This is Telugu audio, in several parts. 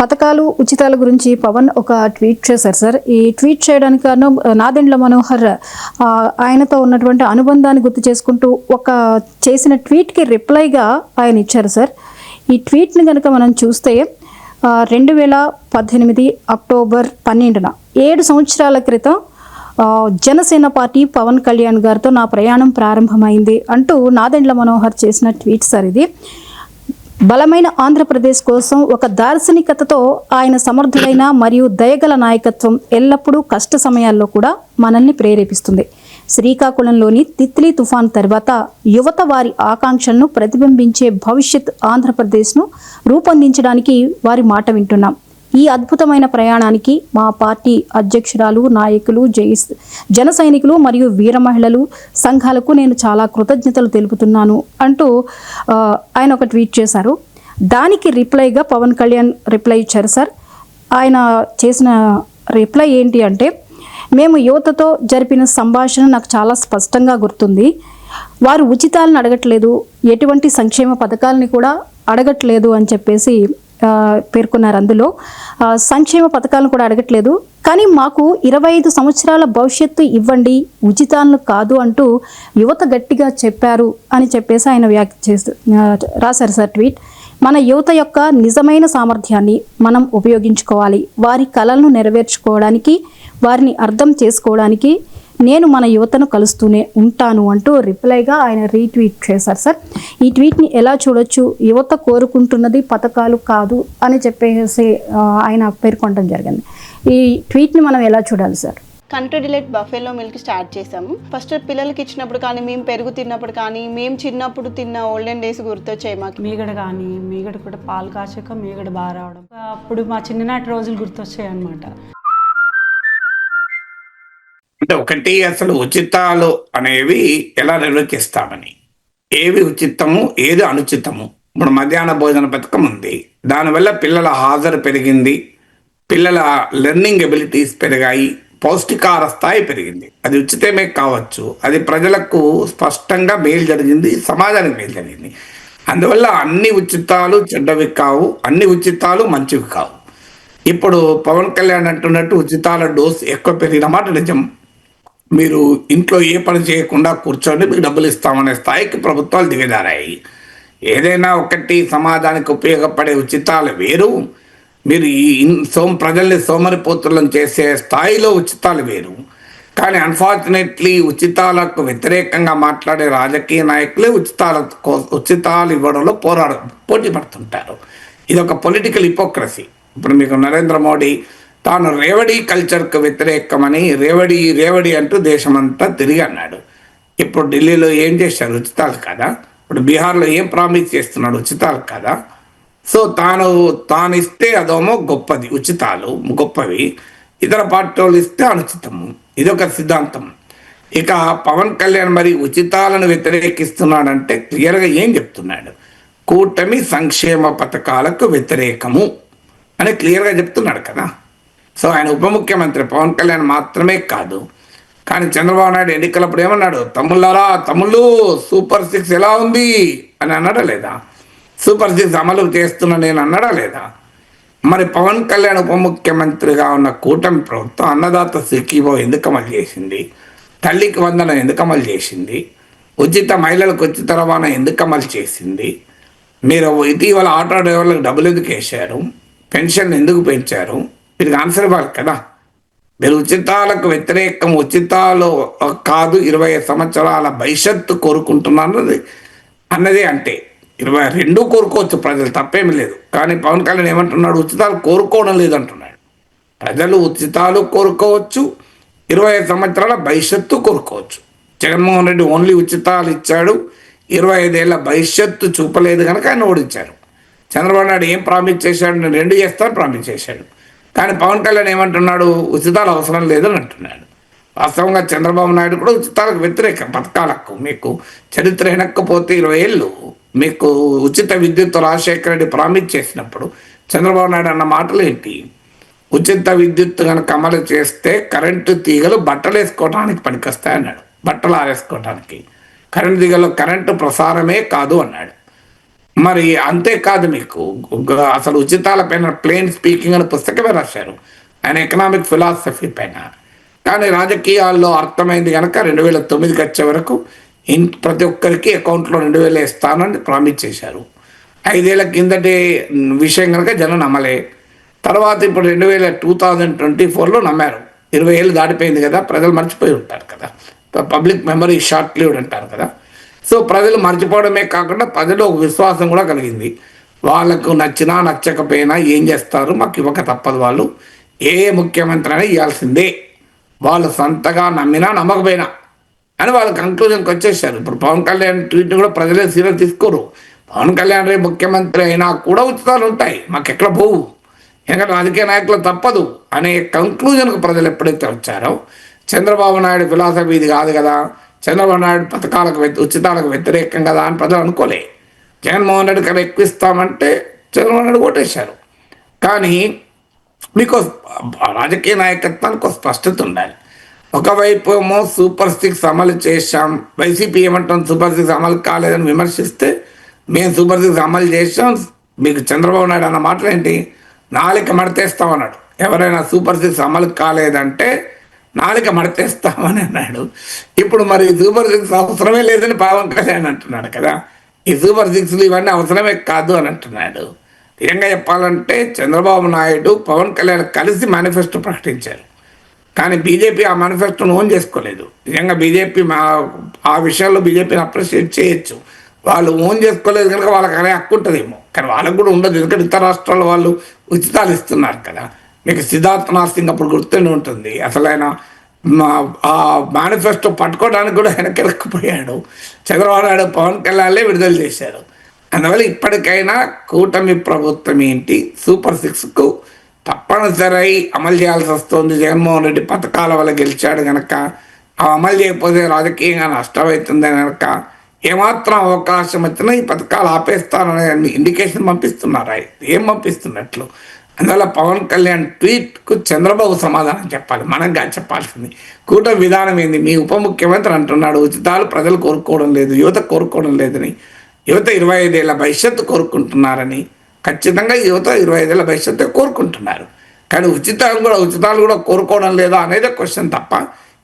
పథకాలు ఉచితాల గురించి పవన్ ఒక ట్వీట్ చేశారు సార్. ఈ ట్వీట్ చేయడానికి కారణం నాదెండ్ల మనోహర్ ఆయనతో ఉన్నటువంటి అనుబంధాన్ని గుర్తు చేసుకుంటూ ఒక చేసిన ట్వీట్కి రిప్లైగా ఆయన ఇచ్చారు సార్. ఈ ట్వీట్ని కనుక మనం చూస్తే రెండు వేల పద్దెనిమిది అక్టోబర్ పన్నెండున ఏడు సంవత్సరాల క్రితం జనసేన పార్టీ పవన్ కళ్యాణ్ గారితో నా ప్రయాణం ప్రారంభమైంది అంటూ నాదెండ్ల మనోహర్ చేసిన ట్వీట్ సార్ ఇది. బలమైన ఆంధ్రప్రదేశ్ కోసం ఒక దార్శనికతతో ఆయన సమర్థులైన మరియు దయగల నాయకత్వం ఎల్లప్పుడూ కష్ట సమయాల్లో కూడా మనల్ని ప్రేరేపిస్తుంది. శ్రీకాకుళంలోని తిత్లీ తుఫాన్ తర్వాత యువత వారి ఆకాంక్షలను ప్రతిబింబించే భవిష్యత్ ఆంధ్రప్రదేశ్ను రూపొందించడానికి వారి మాట వింటున్నాం. ఈ అద్భుతమైన ప్రయాణానికి మా పార్టీ అధ్యక్షురాలు నాయకులు జైస్ జన సైనికులు మరియు వీర మహిళలు సంఘాలకు నేను చాలా కృతజ్ఞతలు తెలుపుతున్నాను అంటూ ఆయన ఒక ట్వీట్ చేశారు. దానికి రిప్లైగా పవన్ కళ్యాణ్ రిప్లై ఇచ్చారు సార్. ఆయన చేసిన రిప్లై ఏంటి అంటే మేము యువతతో జరిపిన సంభాషణ నాకు చాలా స్పష్టంగా గుర్తుంది. వారు ఉచితాలను అడగట్లేదు ఎటువంటి సంక్షేమ పథకాలని కూడా అడగట్లేదు అని చెప్పేసి పేర్కొన్నారు అందులో. సంక్షేమ పథకాలను కూడా అడగట్లేదు. కానీ మాకు ఇరవై ఐదు సంవత్సరాల భవిష్యత్తు ఇవ్వండి ఉచితాలను కాదు అంటూ యువత గట్టిగా చెప్పారు అని చెప్పేసి ఆయన వ్యాఖ్య చేస్తూ రాశారు సార్ ట్వీట్. మన యువత యొక్క నిజమైన సామర్థ్యాన్ని మనం ఉపయోగించుకోవాలి. వారి కళలను నెరవేర్చుకోవడానికి వారిని అర్థం చేసుకోవడానికి నేను మన యువతను కలుస్తూనే ఉంటాను అంటూ రిప్లైగా ఆయన రీట్వీట్ చేశారు సార్. ఈ ట్వీట్ని ఎలా చూడొచ్చు? యువత కోరుకుంటున్నది పథకాలు కాదు అని చెప్పేసి ఆయన పేర్కొనడం జరిగింది. ఈ ట్వీట్ని మనం ఎలా చూడాలి sir? Country Delight buffalo milk start చేసాము ఫస్ట్ పిల్లలకి ఇచ్చినప్పుడు కానీ మేము పెరుగు తిన్నప్పుడు కానీ మేము చిన్నప్పుడు తిన్న ఓల్డెన్ డేస్ గుర్తొచ్చాయి మాకు. మీగడ కానీ మీగడ కూడా పాలు కాచాక మీగడ బాగా రావడం. అప్పుడు మా చిన్ననాటి రోజులు గుర్తొచ్చాయి అనమాట అంటే ఒకటి అసలు ఉచితాలు అనేవి ఎలా నిర్వచిస్తామని? ఏవి ఉచితము ఏది అనుచితము? ఇప్పుడు మధ్యాహ్న భోజన పథకం ఉంది. దానివల్ల పిల్లల హాజరు పెరిగింది. పిల్లల లెర్నింగ్ ఎబిలిటీస్ పెరిగాయి. పౌష్టికార స్థాయి పెరిగింది. అది ఉచితమే కావచ్చు. అది ప్రజలకు స్పష్టంగా మేలు జరిగింది సమాజానికి మేలు జరిగింది. అందువల్ల అన్ని ఉచితాలు చెడ్డవి కావు అన్ని ఉచితాలు మంచివి కావు. ఇప్పుడు పవన్ కళ్యాణ్ అంటున్నట్టు ఉచితాల డోస్ ఎక్కువ పెరిగిన మాట నిజం. మీరు ఇంట్లో ఏ పని చేయకుండా కూర్చొని మీకు డబ్బులు ఇస్తామనే స్థాయికి ప్రభుత్వాలు దిగజారాయి. ఏదైనా ఒకటి సమాజానికి ఉపయోగపడే ఉచితాలు వేరు. మీరు ఈ సోమ ప్రజల్ని సోమరిపోతులను చేసే స్థాయిలో ఉచితాలు వేరు. కానీ అన్ఫార్చునేట్లీ ఉచితాలకు వ్యతిరేకంగా మాట్లాడే రాజకీయ నాయకులే ఉచితాల ఉచితాలు ఇవ్వడంలో పోరాడు పోటీ పడుతుంటారు. ఇది ఒక పొలిటికల్ హిపోక్రసీ ఇప్పుడు మీకు నరేంద్ర మోడీ తాను రేవడి కల్చర్కు వ్యతిరేకమని రేవడి రేవడి అంటూ దేశమంతా తిరిగి అన్నాడు. ఇప్పుడు ఢిల్లీలో ఏం చేశారు? ఉచితాలు కదా. ఇప్పుడు బీహార్లో ఏం ప్రామిస్ చేస్తున్నాడు? ఉచితాలు కదా. సో తాను తాను ఇస్తే అదేమో గొప్పది. ఉచితాలు గొప్పవి. ఇతర పార్టీ వాళ్ళు ఇస్తే అనుచితము. ఇదొక సిద్ధాంతం. ఇక పవన్ కళ్యాణ్ మరి ఉచితాలను వ్యతిరేకిస్తున్నాడంటే క్లియర్గా ఏం చెప్తున్నాడు? కూటమి సంక్షేమ పథకాలకు వ్యతిరేకము అని క్లియర్గా చెప్తున్నాడు కదా. సో ఆయన ఉప ముఖ్యమంత్రి పవన్ కళ్యాణ్ మాత్రమే కాదు. కానీ చంద్రబాబు నాయుడు ఎన్నికలప్పుడు ఏమన్నాడు? తమ్ముళ్ళారా తమ్ముళ్ళు సూపర్ సిక్స్ ఎలా ఉంది? అని అన్నాడా లేదా? సూపర్ సిక్స్ అమలు చేస్తున్నా నేను అన్నాడా లేదా? మరి పవన్ కళ్యాణ్ ఉప ముఖ్యమంత్రిగా ఉన్న కూటమి ప్రభుత్వం అన్నదాత సుఖీభో ఎందుకు అమలు చేసింది? తల్లికి వందనం ఎందుకు అమలు చేసింది? ఉచిత మహిళలకు ఉచిత రవాణా ఎందుకు అమలు చేసింది? మీరు ఇటీవల ఆటో డ్రైవర్లకు డబ్బులు ఎందుకు వేశారు? పెన్షన్ ఎందుకు పెంచారు? వీరికి ఆన్సర్ ఇవ్వాలి కదా? మీరు ఉచితాలకు వ్యతిరేకం ఉచితాలు కాదు ఇరవై సంవత్సరాల భవిష్యత్తు కోరుకుంటున్నాను అన్నది. అంటే ఇరవై రెండు కోరుకోవచ్చు ప్రజలు తప్పేమీ లేదు. కానీ పవన్ కళ్యాణ్ ఏమంటున్నాడు? ఉచితాలు కోరుకోవడం లేదంటున్నాడు. ప్రజలు ఉచితాలు కోరుకోవచ్చు ఇరవై ఐదు సంవత్సరాల భవిష్యత్తు కోరుకోవచ్చు. జగన్మోహన్ రెడ్డి ఓన్లీ ఉచితాలు ఇచ్చాడు ఇరవై ఐదేళ్ళ భవిష్యత్తు చూపలేదు కనుక ఆయన ఓడించారు. చంద్రబాబు నాయుడు ఏం ప్రామిస్ చేశాడు? నేను రెండు చేస్తాను ప్రామిస్ చేశాడు. కానీ పవన్ కళ్యాణ్ ఏమంటున్నాడు? ఉచితాలు అవసరం లేదని అంటున్నాడు. వాస్తవంగా చంద్రబాబు నాయుడు కూడా ఉచితాలకు వ్యతిరేక పథకాలకు మీకు చరిత్ర వెనక్కపోతే ఇరవై ఏళ్ళు మీకు ఉచిత విద్యుత్ రాజశేఖర రెడ్డి ప్రామిస్ చేసినప్పుడు చంద్రబాబు నాయుడు అన్న మాటలు ఏంటి? ఉచిత విద్యుత్ కనుక అమలు చేస్తే కరెంటు తీగలు బట్టలు వేసుకోవడానికి పనికొస్తాయి అన్నాడు బట్టలు ఆరేసుకోవడానికి కరెంటు తీగలు కరెంటు ప్రసారమే కాదు అన్నాడు. మరి అంతేకాదు మీకు. అసలు ఉచితాల పైన ప్లేన్ స్పీకింగ్ అనే పుస్తకమే రాశారు. ఆయన ఎకనామిక్ ఫిలాసఫీ పైన. కానీ రాజకీయాల్లో అర్థమైంది కనుక రెండు వేల తొమ్మిదికి వచ్చే వరకు ఇన్ ప్రతి ఒక్కరికి అకౌంట్లో రెండు వేలు ఇస్తానని ప్రామిస్ చేశారు. ఐదేళ్ళ కిందటి విషయం కనుక జనం నమ్మలే. తర్వాత ఇప్పుడు రెండు వేల టూ థౌజండ్ ట్వంటీ ఫోర్లో నమ్మారు. ఇరవై ఏళ్ళు దాటిపోయింది కదా ప్రజలు మర్చిపోయి ఉంటారు కదా. పబ్లిక్ మెమరీ షార్ట్ లీవ్డ్ అంటారు కదా. సో ప్రజలు మర్చిపోవడమే కాకుండా ప్రజలు ఒక విశ్వాసం కూడా కలిగింది. వాళ్ళకు నచ్చినా నచ్చకపోయినా ఏం చేస్తారు? మాకు ఇవ్వక తప్పదు వాళ్ళు. ఏ ముఖ్యమంత్రి అయినా ఇవ్వాల్సిందే. వాళ్ళు సొంతగా నమ్మినా నమ్మకపోయినా. అని వాళ్ళు కంక్లూజన్కి వచ్చేసారు. ఇప్పుడు పవన్ కళ్యాణ్ ట్వీట్ కూడా ప్రజలే సీరియస్ తీసుకోరు. పవన్ కళ్యాణ్ రేపు ముఖ్యమంత్రి అయినా కూడా ఉచితాలు ఉంటాయి. మాకు ఎక్కడ పోవు? ఎందుకంటే రాజకీయ నాయకులు తప్పదు అనే కంక్లూజన్కు ప్రజలు ఎప్పుడైతే వచ్చారో చంద్రబాబు నాయుడు ఫిలాసఫీ ఇది కాదు కదా. చంద్రబాబు నాయుడు పథకాలకు ఉచితాలకు వ్యతిరేకం కదా అని ప్రజలు అనుకోలే. జగన్మోహన్ రెడ్డి గారు ఎక్కువ ఇస్తామంటే చంద్రబాబు నాయుడు ఓటేశారు. కానీ మీకు రాజకీయ నాయకత్వానికి ఒక స్పష్టత ఉండాలి. ఒకవైపు ఏమో సూపర్ సిక్స్ అమలు చేశాం. వైసీపీ ఏమంటాం సూపర్ సిక్స్ అమలు కాలేదని విమర్శిస్తే మేము సూపర్ సిక్స్ అమలు చేసాం మీకు చంద్రబాబు నాయుడు అన్న మాటలు ఏంటి నాలిక మడతేస్తామన్నాడు ఎవరైనా సూపర్ సిక్స్ అమలు కాలేదంటే నాలుక మడతేస్తామని అన్నాడు. ఇప్పుడు మరి సూపర్ సిక్స్ అవసరమే లేదని పవన్ కళ్యాణ్ అంటున్నాడు కదా. ఈ సూపర్ సిక్స్లు ఇవన్నీ అవసరమే కాదు అని అంటున్నాడు. నిజంగా చెప్పాలంటే చంద్రబాబు నాయుడు పవన్ కళ్యాణ్ కలిసి మేనిఫెస్టో ప్రకటించారు. కానీ బీజేపీ ఆ మేనిఫెస్టోను ఓన్ చేసుకోలేదు. నిజంగా బీజేపీ మా ఆ విషయాల్లో బీజేపీని అప్రిషియేట్ చేయొచ్చు. వాళ్ళు ఓన్ చేసుకోలేదు కనుక వాళ్ళకి అనే హక్కు ఉంటుందేమో. కానీ వాళ్ళకు కూడా ఉండదు. ఎందుకంటే ఇతర రాష్ట్రాల వాళ్ళు ఉచితాలు ఇస్తున్నారు కదా. మీకు సిద్ధార్థ నాథ్ సింగ్ అప్పుడు గుర్తుండి ఉంటుంది. అసలు ఆయన మా ఆ మేనిఫెస్టో పట్టుకోవడానికి కూడా ఆయన కెలకపోయాడు చంద్రబాబు నాయుడు పవన్ కళ్యాణ్లే విడుదల చేశారు. అందువల్ల ఇప్పటికైనా కూటమి ప్రభుత్వం ఏంటి? సూపర్ సిక్స్కు తప్పనిసరి అమలు చేయాల్సి వస్తుంది. జగన్మోహన్ రెడ్డి పథకాల వల్ల గెలిచాడు కనుక అమలు చేయకపోతే రాజకీయంగా నష్టమవుతుంది కనుక ఏమాత్రం అవకాశం వచ్చినా ఈ పథకాలు ఆపేస్తాననే ఇండికేషన్ పంపిస్తున్నారు. ఏం పంపిస్తున్నట్లు? అందువల్ల పవన్ కళ్యాణ్ ట్వీట్కు చంద్రబాబు సమాధానం చెప్పాలి మనంగా చెప్పాల్సింది. కూటమి విధానం ఏంది? మీ ఉప ముఖ్యమంత్రి అంటున్నాడు ఉచితాలు ప్రజలు కోరుకోవడం లేదు యువత కోరుకోవడం లేదని. యువత ఇరవై ఐదేళ్ళ భవిష్యత్తు కోరుకుంటున్నారని. ఖచ్చితంగా యువత ఇరవై ఐదేళ్ళ భవిష్యత్తు కోరుకుంటున్నారు. కానీ ఉచితాలు కూడా ఉచితాలు కూడా కోరుకోవడం లేదా అనేది క్వశ్చన్ తప్ప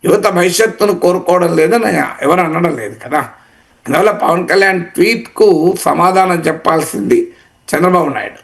యువత భవిష్యత్తును కోరుకోవడం లేదని ఎవరు అనడం లేదు కదా. అందువల్ల పవన్ కళ్యాణ్ ట్వీట్కు సమాధానం చెప్పాల్సింది చంద్రబాబు నాయుడు.